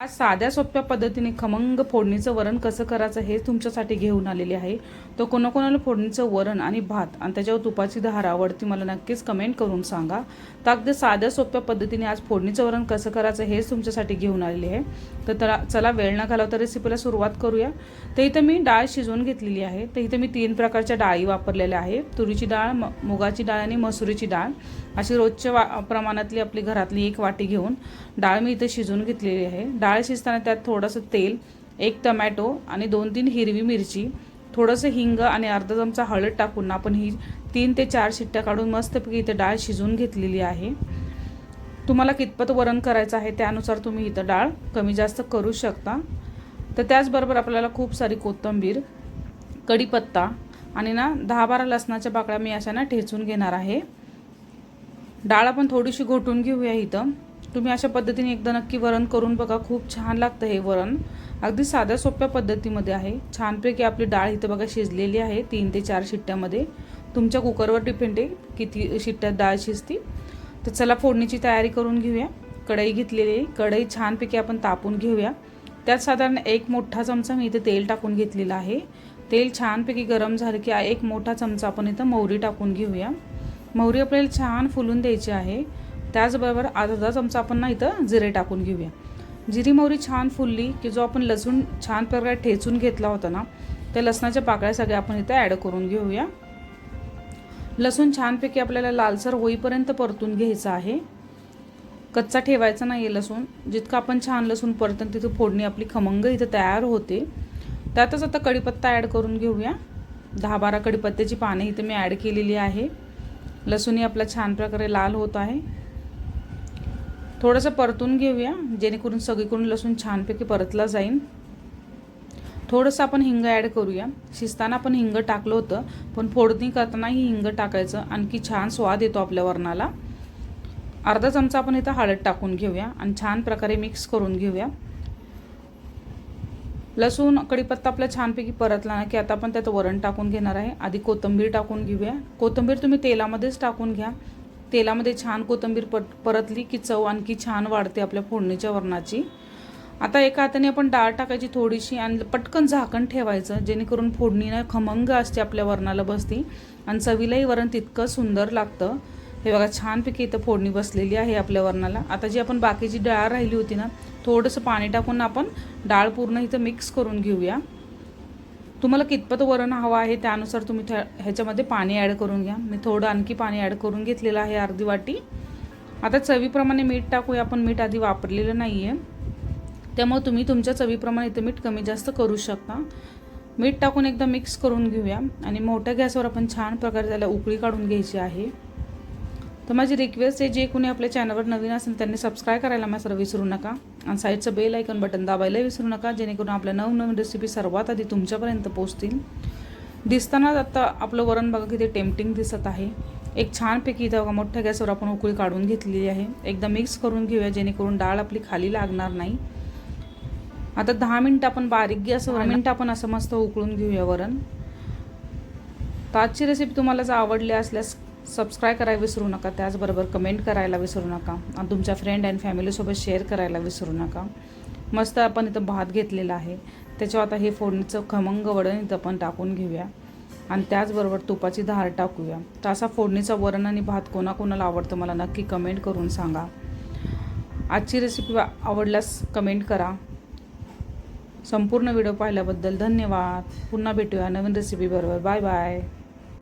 आज साध्या सोप्या पद्धतीने खमंग फोडणीचं वरण कसं करायचं हे तुमच्यासाठी घेऊन आलेले आहे. तर कोणाकोणाला फोडणीचं वरण आणि भात आणि त्याच्यावर तुपाची धार आवडती मला नक्कीच कमेंट करून सांगा. तर अगदी साध्या सोप्या पद्धतीने आज फोडणीचं वरण कसं करायचं हेच तुमच्यासाठी घेऊन आलेले आहे. तर त्याला चला वेळ न घालवता रेसिपीला सुरुवात करूया. तर इथं मी डाळ शिजवून घेतलेली आहे. तर इथं मी तीन प्रकारच्या डाळी वापरलेल्या आहे. तुरीची डाळ म मुगाची डाळ आणि मसुरीची डाळ. अशी रोजच्या वा प्रमाणातली आपली घरातली एक वाटी घेऊन डाळ मी इथं शिजवून घेतलेली आहे. डाळ शिजताना त्यात थोडंसं तेल एक टमॅटो आणि दोन तीन हिरवी मिरची थोडंसं हिंग आणि अर्धा चमचा हळद टाकून आपण ही तीन ते चार शिट्ट्या काढून मस्तपैकी इथं डाळ शिजून घेतलेली आहे. तुम्हाला कितपत वरण करायचं आहे त्यानुसार तुम्ही इथं डाळ कमी जास्त करू शकता. तर त्याचबरोबर आपल्याला खूप सारी कोथिंबीर कढीपत्ता आणि ना दहा बारा लसणाच्या बाकड्या मी अशा ना ठेचून घेणार आहे. डाळ आपण थोडीशी घोटून घेऊया इथं. तुम्ही अशा पद्धतीने एकदा नक्की वरण करून बघा. खूप छान लागतं हे वरण. अगदी साध्या सोप्या पद्धतीमध्ये आहे. छानपैकी आपली डाळ इथं बघा शिजलेली आहे तीन ते चार शिट्ट्यामध्ये. तुमच्या कुकरवर डिपेंड आहे किती शिट्ट्यात डाळ शिजती. तर चला फोडणीची तयारी करून घेऊया. कढई घेतलेली आहे. कढई छानपैकी आपण तापून घेऊया. त्यात साधारण एक मोठा चमचा मी इथे तेल टाकून घेतलेला आहे. तेल छानपैकी गरम झालं की एक मोठा चमचा आपण इथं मोहरी टाकून घेऊया. मोहरी आपल्याला छान फुलून द्यायची आहे. त्याचबरोबर अर्धा चमचा आपण ना इथं जिरे टाकून घेऊया. जिरी मोहरी छान फुलली की जो आपण लसूण छान प्रकारे ठेचून घेतला होता ना त्या लसणाच्या पाकळ्या सगळ्या आपण इथं ॲड करून घेऊया. लसूण छानपैकी आपल्याला लालसर होईपर्यंत परतून घ्यायचं आहे. कच्चा ठेवायचा नाही आहे लसूण. जितकं आपण छान लसूण परतून तिथं फोडणी आपली खमंग इथं तयार होते. त्यातच आता कढीपत्ता ॲड करून घेऊया. दहा बारा कढीपत्त्याची पाने इथं मी ॲड केलेली आहे. लसूणही आपला छान प्रकारे लाल होत आहे. थोडंसं परतून घेऊया जेणेकरून सगळीकडून लसूण छानपैकी परतला जाईल थोडंसं आपण हिंग ॲड करूया. शिजताना आपण हिंग टाकलं होतं पण फोडणी करतानाही हिंग टाकायचं. आणखी छान स्वाद येतो आपल्या वरणाला. अर्धा चमचा आपण इथं हळद टाकून घेऊया आणि छान प्रकारे मिक्स करून घेऊया. लसूण कढीपत्ता आपला छानपैकी परतला ना की आता आपण त्यात वरण टाकून घेणार आहे. आधी कोथिंबीर टाकून घेऊया. कोथिंबीर तुम्ही तेलामध्येच टाकून घ्या. तेलामध्ये छान कोथिंबीर पट परतली की चव आणखी छान वाढते आपल्या फोडणीच्या वरणाची. आता एका हाताने आपण डाळ टाकायची थोडीशी आणि पटकन झाकण ठेवायचं जेणेकरून फोडणीनं खमंग असते आपल्या वरणाला बसती आणि चवीलाही वरण तितकं सुंदर लागतं. हे बघा छानपैकी इथं फोडणी बसलेली आहे आपल्या वरणाला. आता जी आपण बाकीची डाळ राहिली होती ना थोडंसं पाणी टाकून आपण डाळ पूर्ण इथं मिक्स करून घेऊया. तुम्हाला कितपत वरण हवं आहे त्यानुसार तुम्ही ह्याच्यामध्ये पाणी ॲड करून घ्या. मी थोडं आणखी पाणी ॲड करून घेतलेलं आहे अर्धी वाटी. आता चवीप्रमाणे मीठ टाकूया. आपण मीठ आधी वापरलेलं नाही आहे त्यामुळे तुम्ही तुमच्या चवीप्रमाणे इथं मीठ कमी जास्त करू शकता. मीठ टाकून एकदा मिक्स करून घेऊया. आणि मोठ्या गॅसवर आपण छान प्रकारे त्याला उकळी काढून घ्यायची आहे. तर माझी रिक्वेस्ट आहे जे कोणी आपल्या चॅनलवर नवीन असेल त्यांनी सबस्क्राईब करायला मात्र विसरू नका. आणि साईडचं बेल ऐकन बटन दाबायला विसरू नका जेणेकरून आपल्या नवनवीन रेसिपी सर्वात आधी तुमच्यापर्यंत पोहोचतील. दिसतानाच आता आपलं वरण बघा किती टेम्पटिंग दिसत आहे. एक छानपैकी इथं बघा मोठ्या गॅसवर आपण उकळी काढून घेतलेली आहे. एकदा मिक्स करून घेऊया जेणेकरून डाळ आपली खाली लागणार नाही. आता दहा मिनटं आपण बारीक गॅसवर मिनटं. आपण असं मस्त उकळून घेऊया वरण. तर आजची रेसिपी तुम्हाला जर आवडली असल्यास सबस्क्राईब करायला विसरू नका त्याचबरोबर कमेंट करायला विसरू नका आणि तुमच्या फ्रेंड अँड फॅमिलीसोबत शेअर करायला विसरू नका. मस्त आपण इथं भात घेतलेला आहे. त्याच्यावर आता हे फोडणीचं खमंग वडण इथं आपण टाकून घेऊया. आणि त्याचबरोबर तुपाची धार टाकूया. तर असा फोडणीचा वरण आणि भात कोणाकोणाला आवडतं मला नक्की कमेंट करून सांगा. आजची रेसिपी आवडल्यास कमेंट करा. संपूर्ण व्हिडिओ पाहिल्याबद्दल धन्यवाद. पुन्हा भेटूया नवीन रेसिपीबरोबर बाय बाय